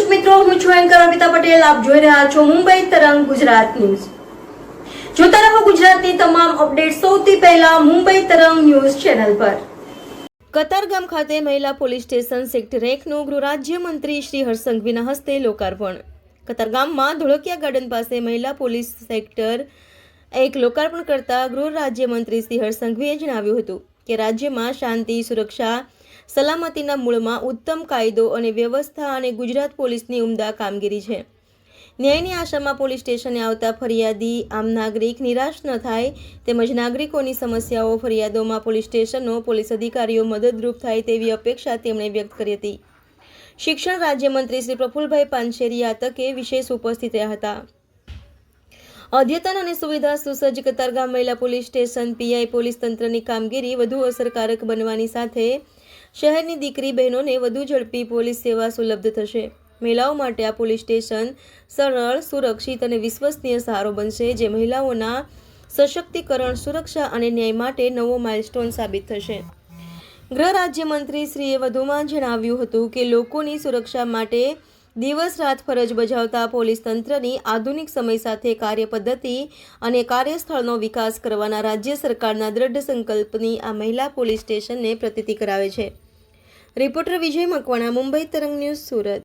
મિત્રો, હું છું એન્કર અમિતા પટેલ. આપ જોઈ રહ્યા છો મુંબઈ તરંગ ગુજરાત ન્યૂઝ. જોતા રહો ગુજરાતની તમામ અપડેટ સૌથી પહેલા મુંબઈ તરંગ ન્યૂઝ ચેનલ પર. કતારગામ ખાતે મહિલા પોલીસ સ્ટેશન સેક્ટર એકનું ગૃહ શ્રી હરસંઘવીના હસ્તે લોકાર્પણ. કતારગામમાં ધોળકિયા ગાર્ડન પાસે મહિલા પોલીસ સેક્ટર એક લોકાર્પણ કરતા ગૃહ રાજ્યમંત્રી શ્રી હર્ષસંઘવીએ જણાવ્યું હતું કે રાજ્યમાં શાંતિ, સુરક્ષા સલામતીના મૂળમાં ઉત્તમ કાયદો અને વ્યવસ્થા અને ગુજરાત પોલીસની ઉમદા કામગીરી છે. ન્યાયની આશામાં પોલીસ સ્ટેશને આવતા ફરિયાદી આમ નાગરિક નિરાશ ન થાય તેમજ નાગરિકોની સમસ્યાઓ ફરિયાદોમાં પોલીસ સ્ટેશનો પોલીસ અધિકારીઓ મદદરૂપ થાય તેવી અપેક્ષા તેમણે વ્યક્ત કરી હતી. શિક્ષણ રાજ્યમંત્રી શ્રી પ્રફુલભાઈ પાનશેરી આ તકે વિશેષ ઉપસ્થિત રહ્યા હતા. અદ્યતન અને સુવિધા સુસજ્જ કતારગામ મહિલા પોલીસ સ્ટેશન પીઆઈ પોલીસ તંત્રની કામગીરી વધુ અસરકારક બનવાની સાથે શહેરની દીકરી બહેનોને વધુ ઝડપી પોલીસ સેવા સુલભ થશે. મહિલાઓ માટે આ પોલીસ સ્ટેશન સરળ, સુરક્ષિત અને વિશ્વસનીય સહારો બનશે, જે મહિલાઓના સશક્તિકરણ, સુરક્ષા અને ન્યાય માટે નવો માઇલસ્ટોન સાબિત થશે. ગૃહ રાજ્યમંત્રી શ્રીએ વધુમાં જણાવ્યું હતું કે, લોકોની સુરક્ષા માટે દિવસ રાત ફરજ બજાવતા પોલીસ તંત્રની આધુનિક સમય સાથે કાર્ય પદ્ધતિ અને કાર્યસ્થળનો વિકાસ કરવાના રાજ્ય સરકારના દ્રઢ સંકલ્પની આ મહિલા પોલીસ સ્ટેશનને પ્રતીતિ કરાવે છે. રિપોર્ટર વિજય મકવાણા મુંબઈ તરંગ ન્યૂઝ સુરત.